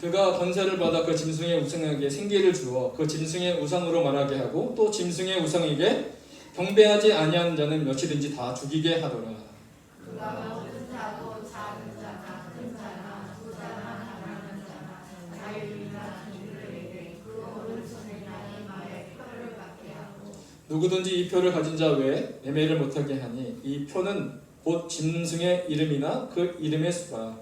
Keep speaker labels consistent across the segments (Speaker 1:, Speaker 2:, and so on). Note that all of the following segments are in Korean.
Speaker 1: 그가 권세를 받아 그 짐승의 우상에게 생기를 주어 그 짐승의 우상으로 말하게 하고 또 짐승의 우상에게 경배하지 아니하는 자는 몇이든지 다 죽이게 하더라. 누구든지 이 표를 가진 자 외에 매매를 못하게 하니 이 표는 곧 짐승의 이름이나 그 이름의 수라.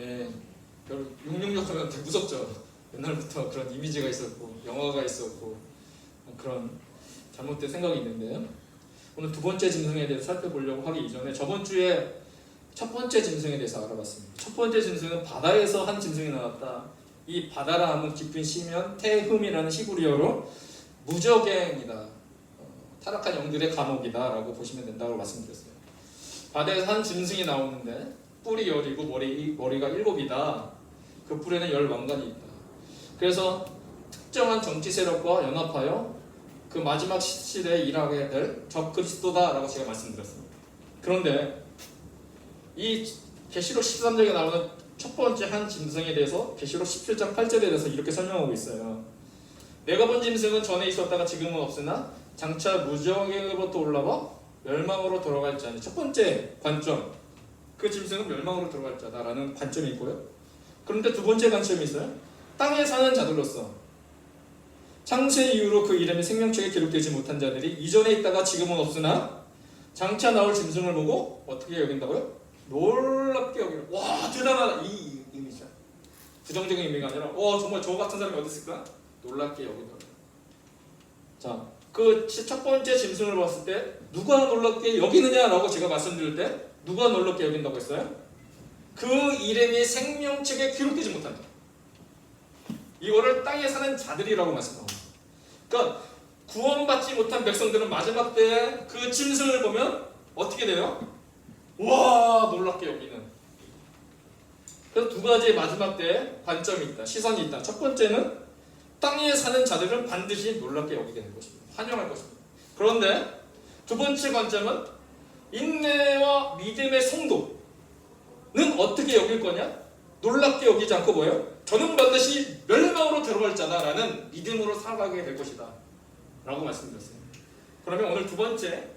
Speaker 2: 666이라
Speaker 1: 아멘. 여러분 666 하면 되게 무섭죠. 옛날부터 그런 이미지가 있었고 영화가 있었고 그런 잘못된 생각이 있는데요. 오늘 두 번째 짐승에 대해서 살펴보려고 하기 이전에 저번 주에 첫 번째 짐승에 대해서 알아봤습니다. 첫 번째 짐승은 바다에서 한 짐승이 나왔다. 이 바다라 하면 깊은 시면 태흠이라는 히브리어로 무적행이다. 어, 타락한 영들의 감옥이다 라고 보시면 된다고 말씀드렸어요. 바다에서 한 짐승이 나오는데 뿔이 열이고 머리 머리가 일곱이다. 그 뿔에는 열 왕관이 있다. 그래서 특정한 정치 세력과 연합하여 그 마지막 시대에 일하게 될 적그리스도다라고 제가 말씀드렸습니다. 그런데 이 계시록 13장에 나오는 첫 번째 한 짐승에 대해서 계시록 17장 8절에 대해서 이렇게 설명하고 있어요. 내가 본 짐승은 전에 있었다가 지금은 없으나 장차 무적에로부터 올라와 멸망으로 돌아갈 자니 첫 번째 관점 그 짐승은 멸망으로 들어갈 자다라는 관점이 있고요. 그런데 두 번째 관점이 있어요. 땅에 사는 자들로서 창세 이후로 그 이름이 생명책에 기록되지 못한 자들이 이전에 있다가 지금은 없으나 장차 나올 짐승을 보고 어떻게 여긴다고요? 놀랍게 여기는 와 대단하다 이, 이 이미지야. 부정적인 의미가 아니라 와 정말 저 같은 사람이 어디 있을까? 놀랍게 여긴다. 자, 그 첫 번째 짐승을 봤을 때 누가 놀랍게 여기느냐라고 제가 말씀드릴 때 누가 놀랍게 여긴다고 했어요? 그 이름이 생명책에 기록되지 못한다. 이거를 땅에 사는 자들이라고 말씀합니다. 그러니까 구원받지 못한 백성들은 마지막 때 그 짐승을 보면 어떻게 돼요? 와 놀랍게 여기는. 그래서 두 가지의 마지막 때 관점이 있다, 시선이 있다. 첫 번째는 땅에 사는 자들은 반드시 놀랍게 여기게 될 것입니다. 환영할 것입니다. 그런데 두 번째 관점은 인내와 믿음의 성도는 어떻게 여길 거냐? 놀랍게 여기지 않고 뭐예요? 저는 반드시 멸망으로 들어갈 자다라는 믿음으로 살아가게 될 것이다. 라고 말씀드렸어요. 그러면 오늘 두 번째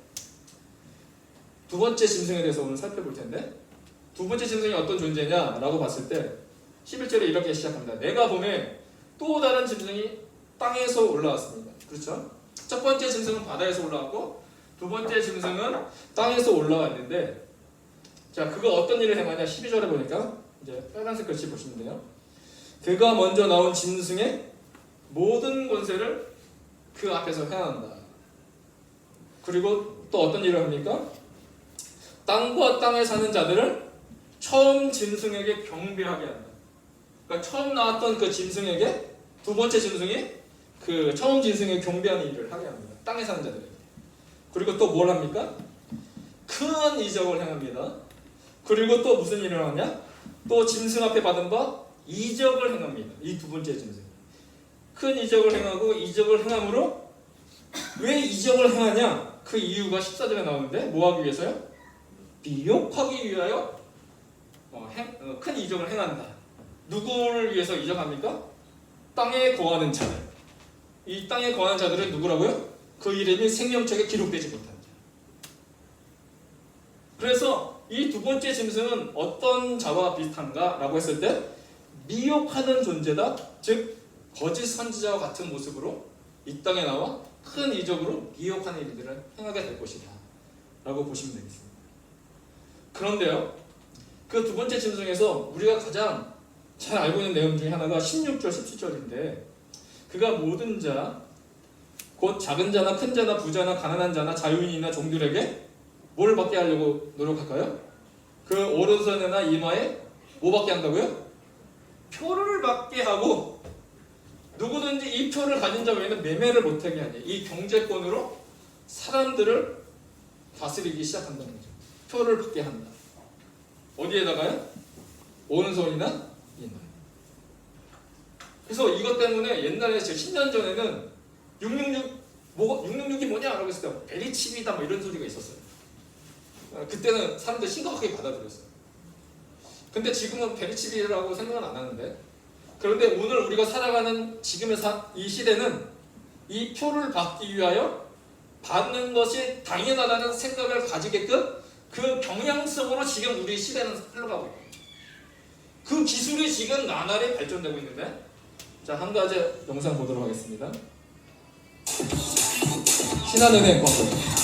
Speaker 1: 두 번째 짐승에 대해서 오늘 살펴볼 텐데 두 번째 짐승이 어떤 존재냐라고 봤을 때 11절에 이렇게 시작합니다. 내가 보면 또 다른 짐승이 땅에서 올라왔습니다. 그렇죠? 첫 번째 짐승은 바다에서 올라왔고 두 번째 짐승은 땅에서 올라왔는데 자 그가 어떤 일을 행하냐 12절에 보니까 이제 빨간색 글씨 보시면 돼요. 그가 먼저 나온 짐승의 모든 권세를 그 앞에서 행한다. 그리고 또 어떤 일을 합니까? 땅과 땅에 사는 자들을 처음 짐승에게 경배하게 한다. 그러니까 처음 나왔던 그 짐승에게 두 번째 짐승이 그 처음 짐승에 경배하는 일을 하게 합니다. 땅에 사는 자들에게. 그리고 또 뭘 합니까? 큰 이적을 행합니다. 그리고 또 무슨 일을 하냐? 또 짐승 앞에 받은 바 이적을 행합니다. 이 두 번째 짐승. 큰 이적을 행하고 이적을 행함으로 왜 이적을 행하냐? 그 이유가 14절에 나오는데 뭐 하기 위해서요? 비욕하기 위하여 어, 행- 어, 큰 이적을 행한다. 누구를 위해서 이적합니까? 땅에 거하는 자들. 이 땅에 거하는 자들은 누구라고요? 그 이름이 생명책에 기록되지 자. 그래서 이 두 번째 짐승은 어떤 자와 비슷한가라고 했을 때 미혹하는 존재다. 즉 거짓 선지자와 같은 모습으로 이 땅에 나와 큰 이적으로 미혹하는 일들을 행하게 될 것이다. 라고 보시면 되겠습니다. 그런데요, 그 두 번째 짐승에서 우리가 가장 잘 알고 있는 내용 중에 하나가 16절, 17절인데 그가 모든 자, 곧 작은 자나 큰 자나 부자나 가난한 자나 자유인이나 종들에게 뭘 받게 하려고 노력할까요? 그 오른손이나 이마에 뭐 받게 한다고요? 표를 받게 하고 누구든지 이 표를 가진 자 외에는 매매를 못하게 하니 이 경제권으로 사람들을 다스리기 시작한다는 거죠. 표를 받게 한다. 어디에다가요? 오른손이나 이마. 그래서 이것 때문에 옛날에 제 10년 전에는 666 뭐 666이 뭐냐라고 했을 때 베리칩이다 뭐 이런 소리가 있었어요. 어, 그때는 사람들 심각하게 받아들였어요. 근데 지금은 베리칩이라고 생각은 안 하는데 그런데 오늘 우리가 살아가는 지금의 사, 이 시대는 이 표를 받기 위하여 받는 것이 당연하다는 생각을 가지게끔 그 경향성으로 지금 우리 시대는 흘러가고 있어요. 그 기술이 지금 나날이 발전되고 있는데 자 한 가지 영상 보도록 하겠습니다. 신한은행 광고.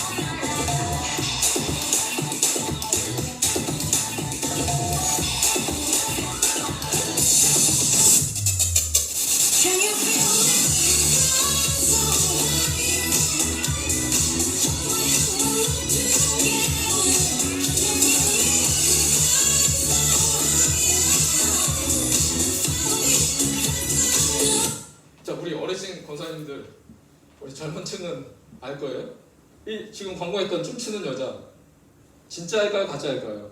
Speaker 1: 우리 젊은 층은 알 거예요. 이 지금 광고했던 춤추는 여자 진짜일까요 가짜일까요?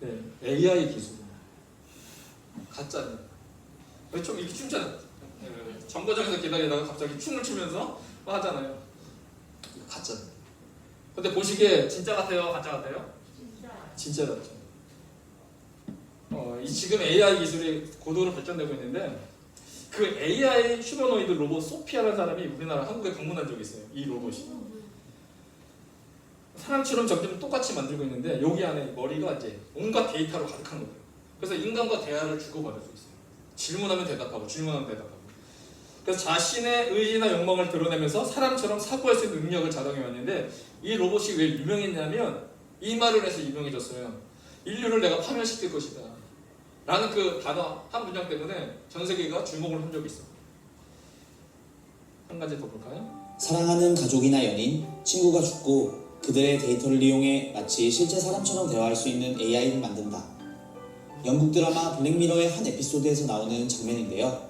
Speaker 1: 네 AI 기술. 왜좀 이렇게 춤잖아. 네, 정거장에서 기다리다가 갑자기 춤을 추면서 뭐 하잖아요. 가짜네. 근데 보시기에 진짜 같아요 가짜 같아요? 진짜 같죠. 어, 이 지금 AI 기술이 고도로 발전되고 있는데 그 AI 휴머노이드 로봇 소피아라는 사람이 우리나라 한국에 방문한 적이 있어요. 이 로봇이. 사람처럼 점점 똑같이 만들고 있는데 여기 안에 머리가 이제 온갖 데이터로 가득한 거예요. 그래서 인간과 대화를 주고받을 수 있어요. 질문하면 대답하고 질문하면 대답하고. 그래서 자신의 의지나 욕망을 드러내면서 사람처럼 사고할 수 있는 능력을 자랑해 왔는데 이 로봇이 왜 유명했냐면 이 말을 해서 유명해졌어요. 인류를 내가 파멸시킬 것이다. 라는 그 단어 한 문장 때문에 전 세계가 주목을 한 적이 있어. 한 가지 더 볼까요?
Speaker 3: 사랑하는 가족이나 연인, 친구가 죽고 그들의 데이터를 이용해 마치 실제 사람처럼 대화할 수 있는 AI를 만든다. 영국 드라마 블랙미러의 한 에피소드에서 나오는 장면인데요.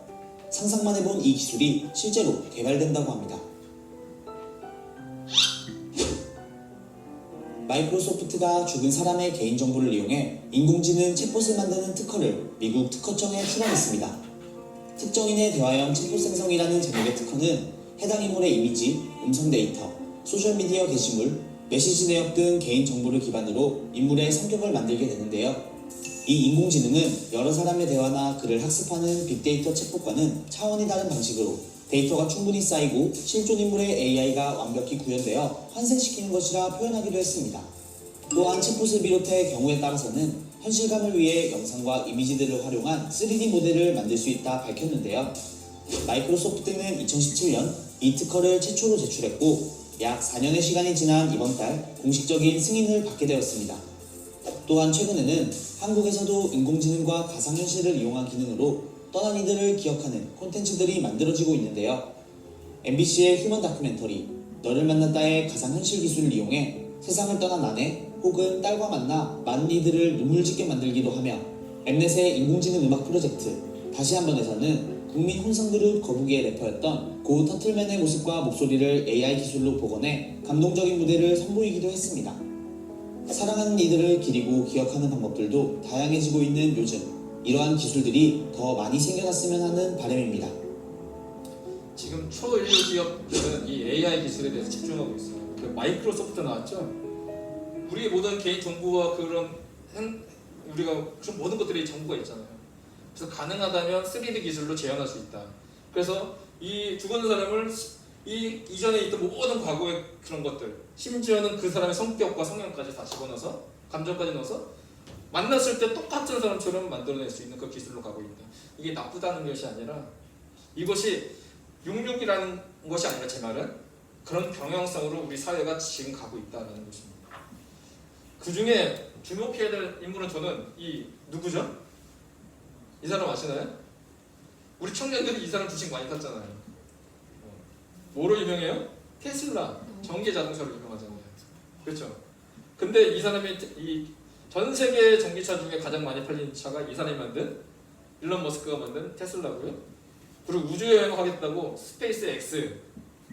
Speaker 3: 상상만 해본 이 기술이 실제로 개발된다고 합니다. 마이크로소프트가 죽은 사람의 개인정보를 이용해 인공지능 챗봇을 만드는 특허를 미국 특허청에 출원했습니다. 특정인의 대화형 챗봇 생성이라는 제목의 특허는 해당 인물의 이미지, 음성 데이터, 소셜미디어 게시물, 메시지 내역 등 개인 정보를 기반으로 인물의 성격을 만들게 되는데요. 이 인공지능은 여러 사람의 대화나 글을 학습하는 빅데이터 챗봇과는 차원이 다른 방식으로 데이터가 충분히 쌓이고 실존 인물의 AI가 완벽히 구현되어 환생시키는 것이라 표현하기도 했습니다. 또한 챗봇을 비롯해 경우에 따라서는 현실감을 위해 영상과 이미지들을 활용한 3D 모델을 만들 수 있다 밝혔는데요. 마이크로소프트는 2017년 이 특허를 최초로 제출했고 약 4년의 시간이 지난 이번 달 공식적인 승인을 받게 되었습니다. 또한 최근에는 한국에서도 인공지능과 가상현실을 이용한 기능으로 떠난 이들을 기억하는 콘텐츠들이 만들어지고 있는데요. MBC의 휴먼 다큐멘터리 너를 만났다의 가상현실 기술을 이용해 세상을 떠난 아내 혹은 딸과 만나 많은 이들을 눈물 짓게 만들기도 하며 엠넷의 인공지능 음악 프로젝트 다시 한번에서는 국민 혼성그룹 거북이의 래퍼였던 고 터틀맨의 모습과 목소리를 AI 기술로 복원해 감동적인 무대를 선보이기도 했습니다. 사랑하는 이들을 기리고 기억하는 방법들도 다양해지고 있는 요즘 이러한 기술들이 더 많이 생겨났으면 하는 바람입니다.
Speaker 1: 지금 초인류 기업들은 이 AI 기술에 대해서 집중하고 있어요. 그 마이크로소프트 나왔죠. 우리 모든 개인 정보와 그런 행, 우리가 좀 모든 것들이 정보가 있잖아요. 그래서 가능하다면 3D 기술로 재현할 수 있다. 그래서 이 죽은 사람을 이 이전에 있던 모든 과거의 그런 것들, 심지어는 그 사람의 성격과 성향까지 다 집어넣어서 감정까지 넣어서 만났을 때 똑같은 사람처럼 만들어낼 수 있는 그 기술로 가고 있다. 이게 나쁘다는 것이 아니라 이것이 66이라는 것이 아니라 제 말은 그런 경향성으로 우리 사회가 지금 가고 있다는 것입니다. 그 중에 주목해야 될 인물은 저는 이 누구죠? 이 사람 아시나요? 우리 청년들이 이 사람 주식 많이 탔잖아요. 어. 뭐로 유명해요? 테슬라 전기 자동차로 유명하잖아요. 그렇죠? 근데 이 사람이 이 전 세계 전기차 중에 가장 많이 팔린 차가 이 사람이 만든 일론 머스크가 만든 테슬라고요. 그리고 우주 여행을 하겠다고 스페이스 X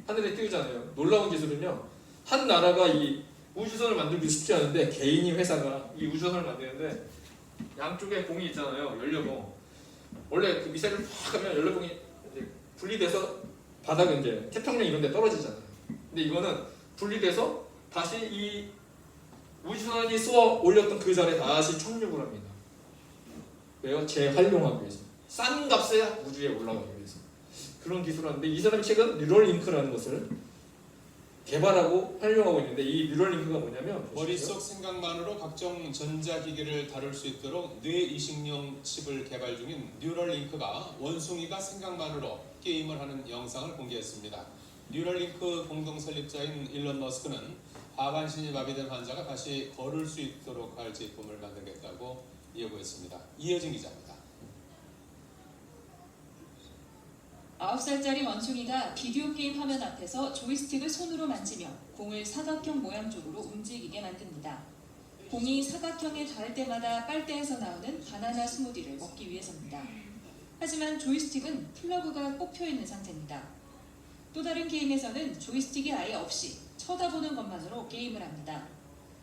Speaker 1: 하늘에 띄우잖아요. 놀라운 기술은요. 한 나라가 이 우주선을 만들기 쉽지 않은데 개인이 회사가 이 우주선을 만드는데 양쪽에 봉이 있잖아요. 연료봉. 원래 그 미사일을 확 하면 연료봉이 분리돼서 바닥에 이제 태평양 이런 데 떨어지잖아요. 근데 이거는 분리돼서 다시 이 우주선이 쏘아 올렸던 그 자리에 다시 착륙을 합니다. 왜요? 재활용하기 위해서. 싼 값에 우주에 올라가기 위해서. 그런 기술을 하는데 이 사람이 최근 뉴럴링크라는 것을 개발하고 활용하고 있는데 이 뉴럴링크가 뭐냐면.
Speaker 4: 머릿속 생각만으로 각종 전자기기를 다룰 수 있도록 뇌 이식용 칩을 개발 중인 뉴럴링크가 원숭이가 생각만으로 게임을 하는 영상을 공개했습니다. 뉴럴링크 공동 설립자인 일론 머스크는 하반신이 마비된 환자가 다시 걸을 수 있도록 할 제품을 만들겠다고 예고했습니다. 이혜진 기자입니다.
Speaker 5: 9살짜리 원숭이가 비디오 게임 화면 앞에서 조이스틱을 손으로 만지며 공을 사각형 모양 쪽으로 움직이게 만듭니다. 공이 사각형에 닿을 때마다 빨대에서 나오는 바나나 스무디를 먹기 위해서입니다. 하지만 조이스틱은 플러그가 꼽혀 있는 상태입니다. 또 다른 게임에서는 조이스틱이 아예 없이 쳐다보는 것만으로 게임을 합니다.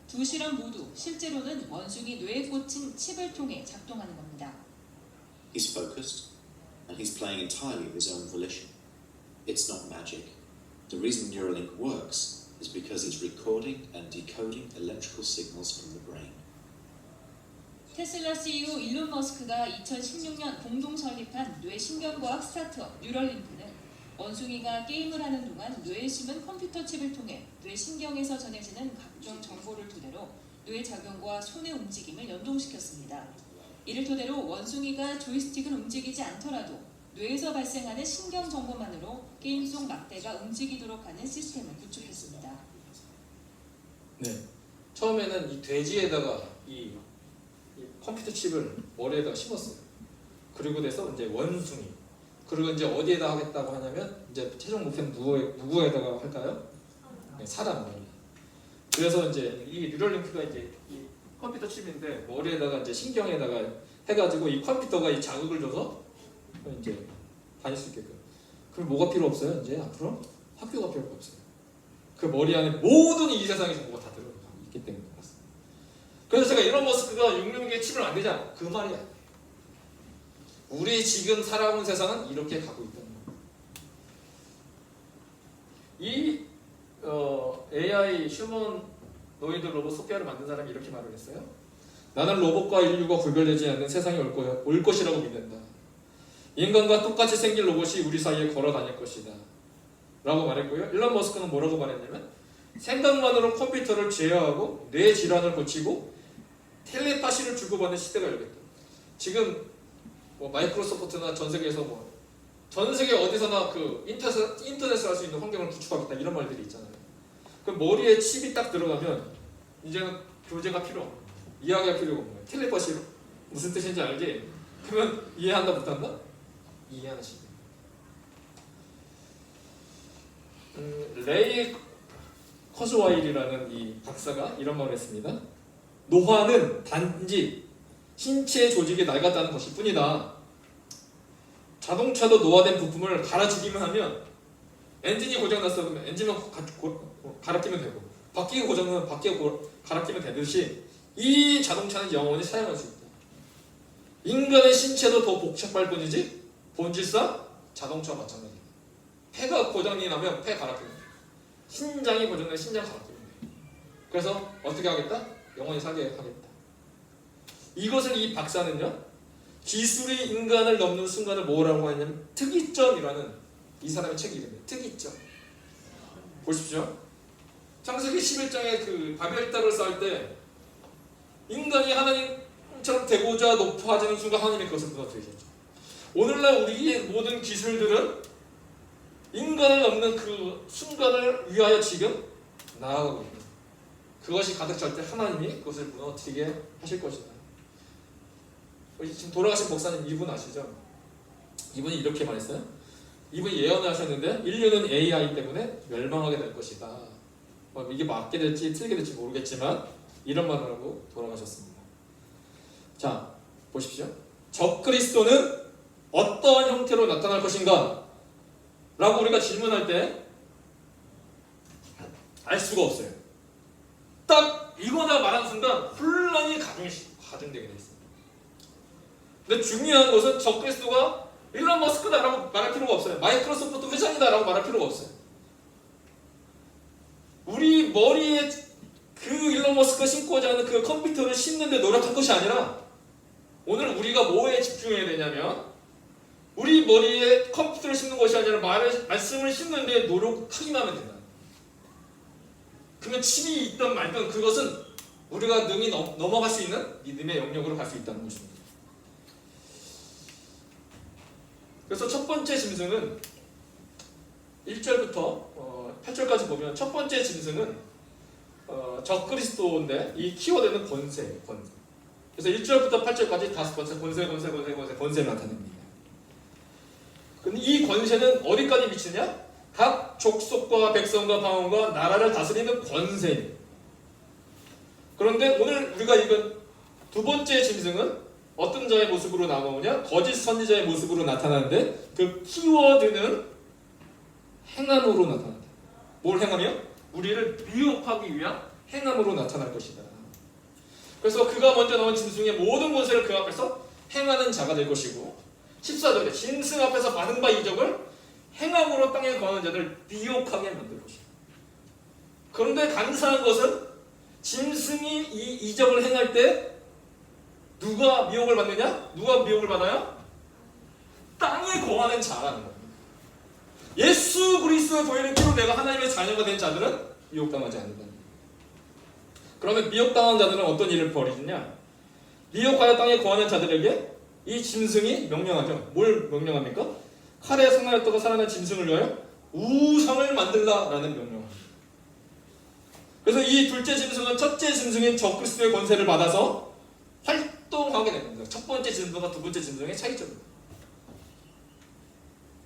Speaker 5: 두 실험 모두 실제로는 원숭이 뇌에 꽂힌 칩을 통해 작동하는 겁니다.
Speaker 6: He's focused and he's playing entirely of his own volition. It's not magic. The reason Neuralink works is because it's recording and decoding electrical signals from the brain.
Speaker 5: 테슬라 CEO 일론 머스크가 2016년 공동 설립한 뇌신경과학 스타트업 뉴럴링크는 원숭이가 게임을 하는 동안 뇌에 심은 컴퓨터 칩을 통해 뇌 신경에서 전해지는 각종 정보를 토대로 뇌 작용과 손의 움직임을 연동시켰습니다. 이를 토대로 원숭이가 조이스틱을 움직이지 않더라도 뇌에서 발생하는 신경 정보만으로 게임 속 막대가 움직이도록 하는 시스템을 구축했습니다.
Speaker 1: 네. 처음에는 이 돼지에다가 이, 이 컴퓨터 칩을 머리에다가 심었어요. 그리고 돼서 이제 원숭이. 그리고 이제 어디에다 하겠다고 하냐면 이제 최종 목표는 누구에, 누구에다가 할까요? 네, 사람 머리. 그래서 이제 이 뉴럴링크가 이제 이 컴퓨터 칩인데 머리에다가 이제 신경에다가 해가지고 이 컴퓨터가 이 자극을 줘서 이제 다닐 수 있게끔. 그럼 뭐가 필요 없어요? 이제 앞으로 학교가 필요가 없어요. 그 머리 안에 모든 이 세상의 정보가 다 들어가 있기 때문에. 그래서 제가 이런 머스크가 666에 칩을 안 되잖아. 그 말이야. 우리 지금 살아온 세상은 이렇게 가고 있다는 거예요. 이 어, AI 휴먼 노이드 로봇 소피아를 만든 사람이 이렇게 말을 했어요. 나는 로봇과 인류가 구별되지 않는 세상이 올, 거야, 올 것이라고 믿는다. 인간과 똑같이 생긴 로봇이 우리 사이에 걸어 다닐 것이다. 라고 말했고요. 일론 머스크는 뭐라고 말했냐면 생각만으로 컴퓨터를 제어하고 뇌 질환을 고치고 텔레파시를 주고받는 시대가 열겠다. 지금 뭐 마이크로소프트나 전 세계에서 뭐 전 세계 어디서나 그 인터넷 인터넷을 할 수 있는 환경을 구축하겠다 이런 말들이 있잖아요. 그럼 머리에 칩이 딱 들어가면 이제는 교재가 필요 거예요. 이야기가 필요가 없는 거예요. 텔레파시로 무슨 뜻인지 알지? 그러면 이해한다 못한다? 이해하는 시대. 음, 레이 커즈와일이라는 이 박사가 이런 말을 했습니다. 노화는 단지 신체 조직이 낡았다는 것일 뿐이다. 자동차도 노화된 부품을 갈아주기만 하면 엔진이 고장났어 그러면 엔진만 가, 고, 갈아 끼면 되고 바퀴가 고장나면 바퀴가 고, 갈아 끼면 되듯이 이 자동차는 영원히 사용할 수 있다. 인간의 신체도 더 복잡할 뿐이지 본질상 자동차와 마찬가지다. 폐가 고장이 나면 폐 갈아 끼면 돼. 신장이 고장나면 신장 갈아 끼면 돼. 그래서 어떻게 하겠다? 영원히 살게 하겠다. 이것을 이 박사는요 기술이 인간을 넘는 순간을 뭐라고 하냐면 특이점이라는 이 사람의 책 이름이에요. 특이점. 보십시오. 창세기 11장에 그 바벨탑을 쌓을 때 인간이 하나님처럼 되고자 높아지는 순간 하나님이 그것을 무너뜨리셨죠. 오늘날 우리의 모든 기술들은 인간을 넘는 그 순간을 위하여 지금 나아가고 있다. 그것이 가득 찰 때 하나님이 그것을 무너뜨리게 하실 것이다. 우리 지금 돌아가신 목사님 이분 아시죠? 이분이 이렇게 말했어요. 이분이 예언을 하셨는데 인류는 AI 때문에 멸망하게 될 것이다. 뭐 이게 맞게 될지 틀리게 될지 모르겠지만 이런 말을 하고 돌아가셨습니다. 자 보십시오. 적그리스도는 어떠한 형태로 나타날 것인가? 라고 우리가 질문할 때 알 수가 없어요. 딱 이거나 말한 순간 혼란이 가중, 가중되게 돼 있어요. 근데 중요한 것은 적그리스도가 일론 머스크다라고 말할 필요가 없어요. 마이크로소프트 회장이다라고 말할 필요가 없어요. 우리 머리에 그 일론 머스크가 신고자 하는 그 컴퓨터를 심는데 노력한 것이 아니라 오늘 우리가 뭐에 집중해야 되냐면 우리 머리에 컴퓨터를 심는 것이 아니라 말, 말씀을 심는 데 노력하기만 하면 된다. 그러면 칩이 있던 말든 그것은 우리가 능히 넘, 넘어갈 수 있는 믿음의 영역으로 갈 수 있다는 것입니다. 그래서 첫 번째 짐승은 1절부터 어, 8절까지 보면 첫 번째 짐승은 어, 적그리스도인데 이 키워드는 권세, 권세. 그래서 1절부터 8절까지 다섯 번째 권세, 권세, 권세, 권세, 권세를 나타냅니다. 근데 이 권세는 어디까지 미치냐? 각 족속과 백성과 방언과 나라를 다스리는 권세입니다. 그런데 오늘 우리가 읽은 두 번째 짐승은 어떤 자의 모습으로 나오냐? 거짓 선지자의 모습으로 나타나는데 그 키워드는 행함으로 나타난다. 뭘 행하며? 우리를 미혹하기 위한 행함으로 나타날 것이다. 그래서 그가 먼저 나온 짐승의 모든 권세를 그 앞에서 행하는 자가 될 것이고 14절에 짐승 앞에서 받은 바 이적을 행함으로 땅에 거하는 자들 미혹하게 만들 것이다. 그런데 간사한 것은 짐승이 이 이적을 행할 때 누가 미혹을 받느냐? 누가 미혹을 받아요? 땅에 거하는 자라는 겁니다. 예수 그리스도의 보이는 피로 내가 하나님의 자녀가 된 자들은 미혹당하지 않는다. 그러면 미혹당한 자들은 어떤 일을 벌이느냐? 미혹하여 땅에 거하는 자들에게 이 짐승이 명령하죠. 뭘 명령합니까? 칼에 상하였다가 살아난 짐승을 위하여 우상을 만들라라는 명령합니다. 그래서 이 둘째 짐승은 첫째 짐승인 적그리스도의 권세를 받아서 활 동하게 됩니다. 첫 번째 짐승과 두 번째 짐승의 차이점입니다.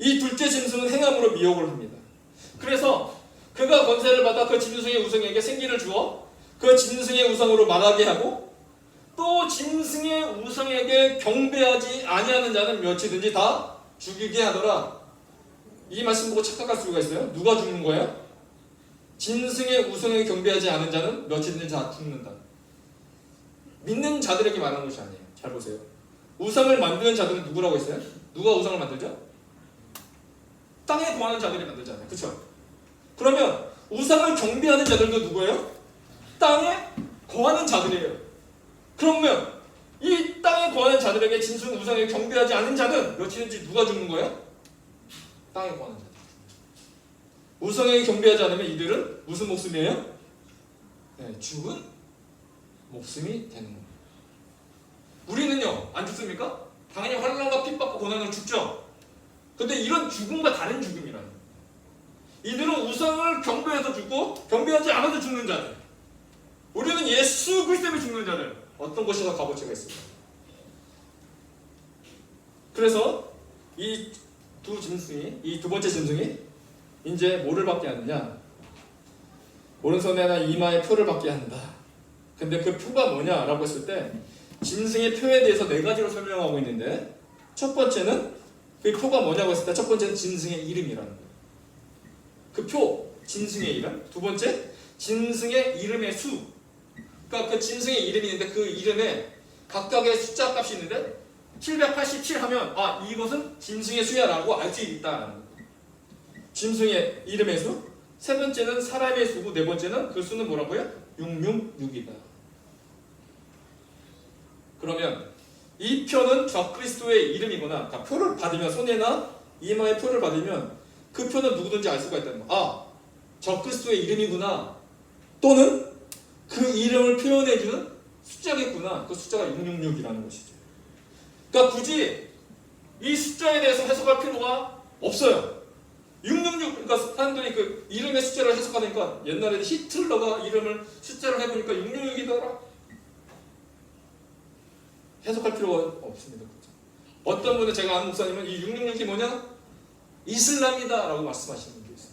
Speaker 1: 이 둘째 짐승은 행함으로 미혹을 합니다. 그래서 그가 권세를 받아 그 짐승의 우상에게 생기를 주어 그 짐승의 우상으로 말하게 하고 또 짐승의 우상에게 경배하지 아니하는 자는 몇이든지 다 죽이게 하더라. 이 말씀 보고 착각할 수가 있어요. 누가 죽는 거예요? 짐승의 우상에게 경배하지 않은 자는 몇이든지 다 죽는다. 믿는 자들에게 말하는 것이 아니에요. 잘 보세요. 우상을 만드는 자들은 누구라고 했어요? 누가 우상을 만들죠? 땅에 거하는 자들이 만들잖아요. 그렇죠? 그러면 우상을 경배하는 자들도 누구예요? 땅에 거하는 자들이에요. 그러면 이 땅에 거하는 자들에게 진순 우상에 경배하지 않은 자는 며칠인지 누가 죽는 거예요? 땅에 거하는 자들. 우상에 경배하지 않으면 이들은 무슨 목숨이에요? 네, 죽은 목숨이 되는 겁니다. 우리는요 안 죽습니까? 당연히 환란과 핍박과 고난으로 죽죠. 근데 이런 죽음과 다른 죽음이라는. 이들은 우상을 경배해서 죽고 경배하지 않아도 죽는 자들. 우리는 예수 그리스도 때문에 죽는 자들. 어떤 것이 더 값어치가 있습니까? 그래서 이 두 짐승이 이 두 번째 짐승이 이제 뭐를 받게 하느냐? 오른손에나 이마에 표를 받게 한다. 근데 그 표가 뭐냐라고 했을 때 짐승의 표에 대해서 네 가지로 설명하고 있는데 첫 번째는 그 표가 뭐냐고 했을 때 첫 번째는 짐승의 이름이라는 거예요. 그 표, 짐승의 이름. 두 번째, 짐승의 이름의 수. 그러니까 그 짐승의 이름이 있는데 그 이름에 각각의 숫자 값이 있는데 787 하면 아 이것은 짐승의 수야라고 알 수 있다는. 짐승의 이름의 수. 세 번째는 사람의 수고 네 번째는 그 수는 뭐라고요? 666이다. 그러면 이 표는 적그리스도의 이름이구나. 그러니까 표를 받으면 손에나 이마에 표를 받으면 그 표는 누구든지 알 수가 있다는 거. 아, 적그리스도의 이름이구나. 또는 그 이름을 표현해주는 숫자겠구나. 그 숫자가 666이라는 것이죠. 그러니까 굳이 이 숫자에 대해서 해석할 필요가 없어요. 666, 그러니까 사람들이 그 이름의 숫자를 해석하니까 옛날에 히틀러가 이름을 숫자를 해보니까 666이더라. 해석할 필요가 없습니다. 그렇죠? 어떤 분은 제가 아는 목사님은 이 666이 뭐냐? 이슬람이다 라고 말씀하시는 분도 있어요.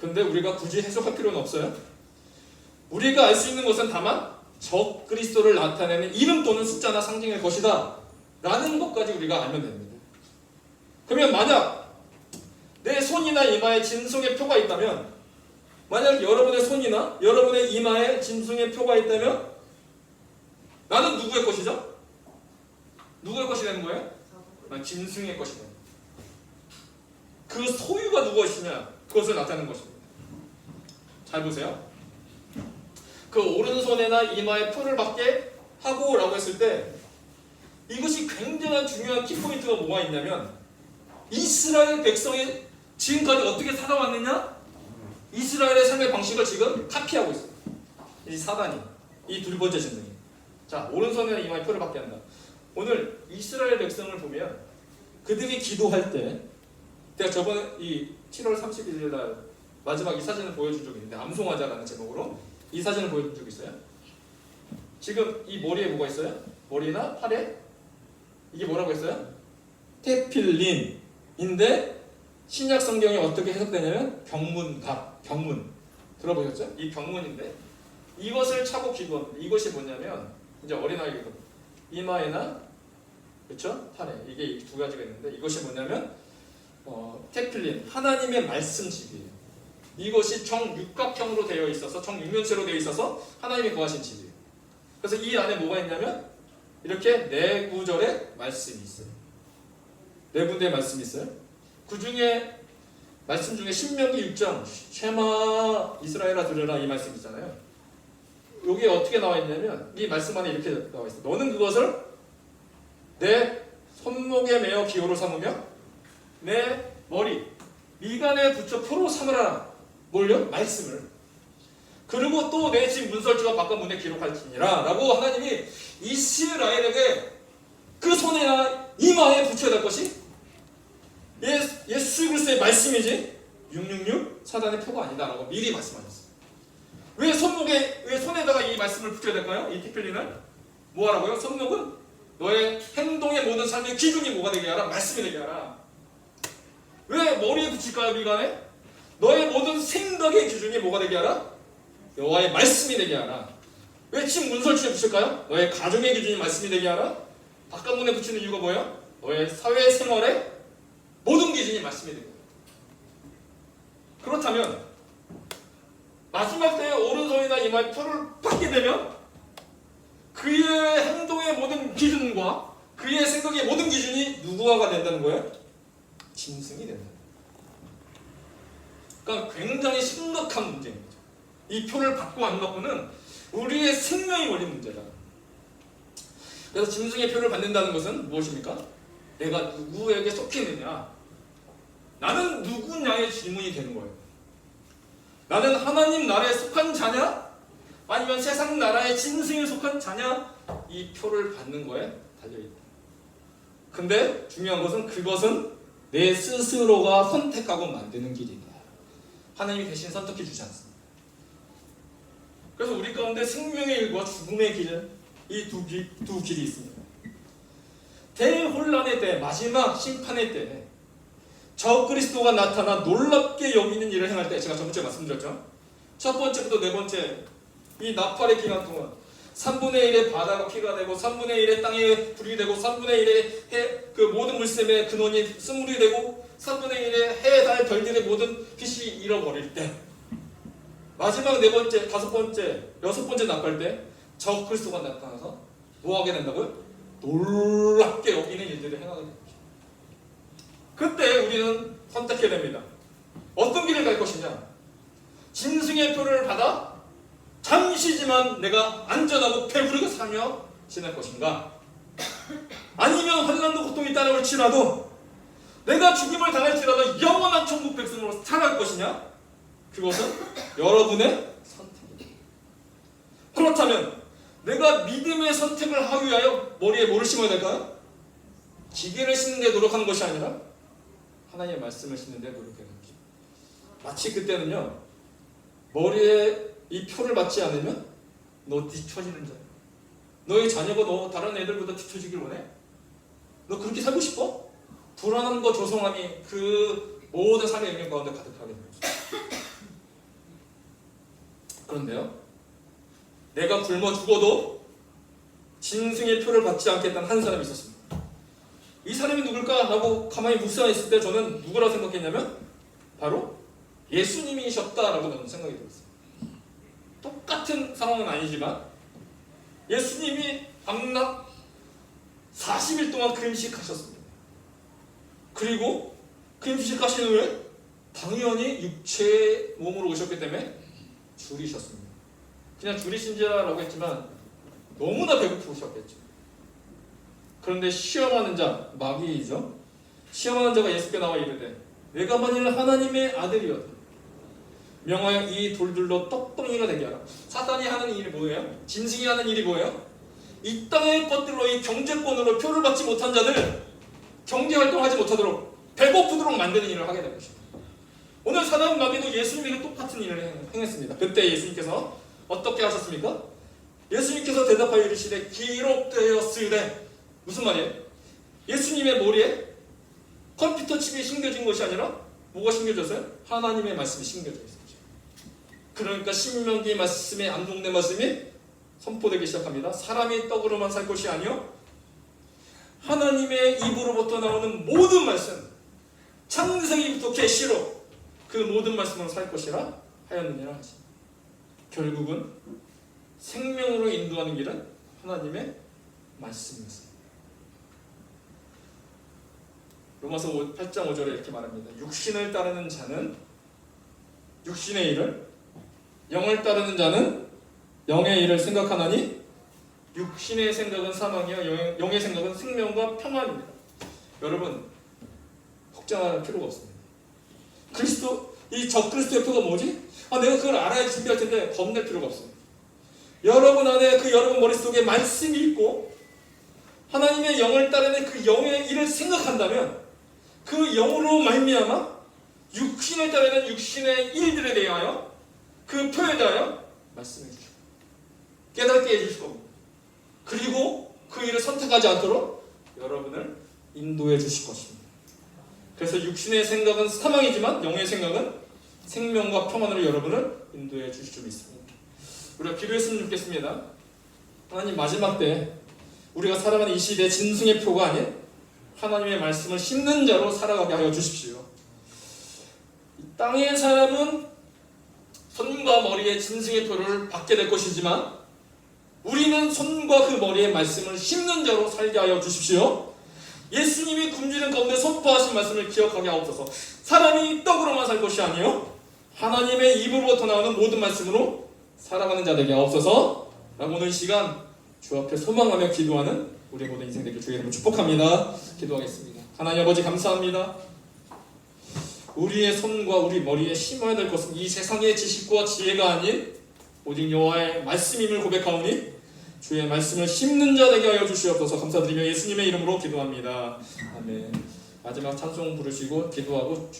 Speaker 1: 근데 우리가 굳이 해석할 필요는 없어요. 우리가 알 수 있는 것은 다만 적 그리스도를 나타내는 이름 또는 숫자나 상징의 것이다 라는 것까지 우리가 알면 됩니다. 그러면 만약 내 손이나 이마에 짐승의 표가 있다면 만약 여러분의 손이나 여러분의 이마에 짐승의 표가 있다면 나는 누구의 것이죠? 누구의 것이 되는 거예요? 난 짐승의 것이다. 그 소유가 누구엇이냐 그것을 나타내는 것입니다. 잘 보세요. 그 오른손에나 이마에 표를 받게 하고 라고 했을 때 이것이 굉장한 중요한 키포인트가 뭐가 있냐면 이스라엘 백성이 지금까지 어떻게 살아왔느냐? 이스라엘의 삶의 방식을 지금 카피하고 있어요. 이 사단이 이두 번째 진능이. 자 오른손에나 이마에 표를 받게 한다. 오늘 이스라엘 백성을 보면 그들이 기도할 때 제가 저번에 이 7월 31일 날 마지막 이 사진을 보여준 적이 있는데 암송하자라는 제목으로 이 사진을 보여준 적 있어요? 지금 이 머리에 뭐가 있어요? 머리나 팔에 이게 뭐라고 했어요? 테필린인데 신약 성경에 어떻게 해석되냐면 병문갑, 병문 들어보셨죠? 이 병문인데 이것을 차고 기도합니다. 이것이 뭐냐면 이제 어린아이거든 이마에나 그렇죠? 팔에 이게 이 두 가지가 있는데 이것이 뭐냐면 어, 테필린 하나님의 말씀집이에요. 이것이 정육각형으로 되어 있어서 정육면체로 되어 있어서 하나님이 거하신 집이에요. 그래서 이 안에 뭐가 있냐면 이렇게 네 구절의 말씀이 있어요. 네 군데의 말씀이 있어요. 그 중에 말씀 중에 신명기 6장 쉐마 이스라엘아 들으라 이 말씀 있잖아요. 여기에 어떻게 나와 있냐면 이 말씀 안에 이렇게 나와 있어요. 너는 그것을 내 손목에 매어 기호로 삼으며 내 머리 미간에 붙여 표로 삼으라 뭘요? 말씀을. 그리고 또 내 집 문설주와 바깥 문에 기록할지니라. 라고 하나님이 이스라엘에게 그 손에나 이마에 붙여야 될 것이 예수, 예수 그리스도의 말씀이지. 666 사단의 표가 아니다 라고 미리 말씀하셨어요 왜 손목에 말씀을 붙여야 될까요? 이 티필리는 뭐 하라고요? 손목은 너의 행동의 모든 삶의 기준이 뭐가 되게 하라? 말씀이 되게 하라 왜 머리에 붙일까요 미간에? 너의 모든 생각의 기준이 뭐가 되게 하라? 여호와의 말씀이 되게 하라. 왜집 문설주에 붙일까요? 너의 가정의 기준이 말씀이 되게 하라. 바깥문에 붙이는 이유가 뭐예요? 너의 사회생활의 모든 기준이 말씀이 되게 하라. 그렇다면 마지막 때에 오른손이나 이마에 표를 받게 되면 그의 행동의 모든 기준과 그의 생각의 모든 기준이 누구와가 된다는 거예요? 짐승이 된다. 그러니까 굉장히 심각한 문제인 거죠. 이 표를 받고 안 받고는 우리의 생명이 걸린 문제다. 그래서 짐승의 표를 받는다는 것은 무엇입니까? 내가 누구에게 속했느냐? 나는 누구냐의 질문이 되는 거예요. 나는 하나님 나라에 속한 자냐? 아니면 세상 나라의 짐승에 속한 자냐? 이 표를 받는 거에 달려있다. 근데 중요한 것은 그것은 내 스스로가 선택하고 만드는 길이다. 하나님이 대신 선택해 주지 않습니다. 그래서 우리 가운데 생명의 길과 죽음의 길, 이두 길, 두 길이 있습니다. 대혼란의 때, 마지막 심판의 때, 저 그리스도가 나타나 놀랍게 여기는 일을 행할 때, 제가 저번주에 말씀드렸죠. 첫 번째부터 네 번째, 이 나팔의 기간 동안 3분의 1의 바다가 피가 되고 3분의 1의 땅에 불이 되고 3분의 1의 해, 그 모든 물샘의 근원이 스물이 되고 3분의 1의 해, 달, 별들의 모든 빛이 잃어버릴 때 마지막 네 번째, 다섯 번째, 여섯 번째 나팔 때저 그리스도가 나타나서 뭐 하게 된다고요? 놀랍게 여기는 일들을 행하게 됩니다. 그때 우리는 선택해야 됩니다. 어떤 길을 갈 것이냐? 짐승의 표를 받아 잠시지만 내가 안전하고 배부르게 살며 지낼 것인가? 아니면 환란도 고통이 따라올 지라도 내가 죽임을 당할지라도 영원한 천국 백성으로 살아갈 것이냐? 그것은 여러분의 선택입니다. 그렇다면 내가 믿음의 선택을 하기 위하여 머리에 뭐를 심어야 될까요? 기계를 심는 데 노력하는 것이 아니라 하나님의 말씀을 심는 데 노력해야 됩니다. 마치 그때는요 머리에 이 표를 받지 않으면 너 뒤처지는 자야. 너의 자녀가 너 다른 애들보다 뒤처지길 원해? 너 그렇게 살고 싶어? 불안함과 조성함이 그 모든 삶의 영역 가운데 가득하게 됩니다. 그런데요, 내가 굶어 죽어도 진승의 표를 받지 않겠다는 한 사람이 있었습니다. 이 사람이 누굴까? 하고 가만히 묵상했을 때 저는 누구라고 생각했냐면 바로 예수님이셨다라고 저는 생각이 들었어요. 똑같은 상황은 아니지만 예수님이 밤낮 40일 동안 금식하셨습니다. 그리고 그림 지식하신 후에 당연히 육체의 몸으로 오셨기 때문에 줄이셨습니다. 그냥 줄이신 지라고 했지만 너무나 배고프셨겠죠. 그런데 시험하는 자, 마귀이죠. 시험하는 자가 예수께 나와 이르되 내가 만일 하나님의 아들이어도 명하여 이 돌들로 떡덩이가 되게 하라. 사단이 하는 일이 뭐예요? 짐승이 하는 일이 뭐예요? 이 땅의 것들로 이 경제권으로 표를 받지 못한 자들 경제 활동하지 못하도록 배고프도록 만드는 일을 하게 된 것입니다. 오늘 사단 마귀도 예수님에게 똑같은 일을 행- 행했습니다. 그때 예수님께서 어떻게 하셨습니까? 예수님께서 대답하여 이르시되 기록되었으되 무슨 말이에요? 예수님의 머리에 컴퓨터 칩이 심겨진 것이 아니라 뭐가 심겨졌어요? 하나님의 말씀이 심겨져 있었죠. 그러니까 신명기 말씀에 암송된 말씀이 선포되기 시작합니다. 사람이 떡으로만 살 것이 아니요 하나님의 입으로부터 나오는 모든 말씀 창세기부터 계시로 그 모든 말씀으로 살 것이라 하였느니라 하시. 결국은 생명으로 인도하는 길은 하나님의 말씀이었습니다. 로마서 8장 5절에 이렇게 말합니다. 육신을 따르는 자는 육신의 일을 영을 따르는 자는 영의 일을 생각하나니 육신의 생각은 사망이요 영- 영의 생각은 생명과 평안입니다. 여러분 걱정할 필요가 없습니다. 그리스도 이 적그리스도의 표가 뭐지? 아 내가 그걸 알아야 준비할 텐데 겁낼 필요가 없어요. 여러분 안에 그 여러분 머릿속에 말씀이 있고 하나님의 영을 따르는 그 영의 일을 생각한다면 그 영으로 말미암아 육신을 따르는 육신의 일들에 대하여 그 표에 대하여 말씀해 주시고 깨닫게 겁니다. 그리고 그 일을 선택하지 않도록 여러분을 인도해 주실 것입니다. 그래서 육신의 생각은 사망이지만 영의 생각은 생명과 평안으로 여러분을 인도해 주실 줄 믿습니다. 우리가 기도했으면 좋겠습니다. 하나님 마지막 때 우리가 살아가는 이 시대 진승의 표가 아닌 하나님의 말씀을 심는 자로 살아가게 하여 주십시오. 이 땅의 사람은 손과 머리에 진승의 표를 받게 될 것이지만 우리는 손과 그 머리에 말씀을 심는 자로 살게 하여 주십시오. 예수님이 굶주린 가운데 선포하신 말씀을 기억하게 하옵소서. 사람이 떡으로만 살 것이 아니요 하나님의 입으로부터 나오는 모든 말씀으로 살아가는 자 되게 하옵소서. 라고 오늘 이 시간 주 앞에 소망하며 기도하는 우리 모든 인생 되길 주의 이름으로 축복합니다. 기도하겠습니다. 하나님 아버지 감사합니다. 우리의 손과 우리 머리에 심어야 될 것은 이 세상의 지식과 지혜가 아닌 오직 여호와의 말씀임을 고백하오니 주의 말씀을 심는 자 되게 하여 주시옵소서 감사드리며 예수님의 이름으로 기도합니다. 아멘. 마지막 찬송 부르시고 기도하고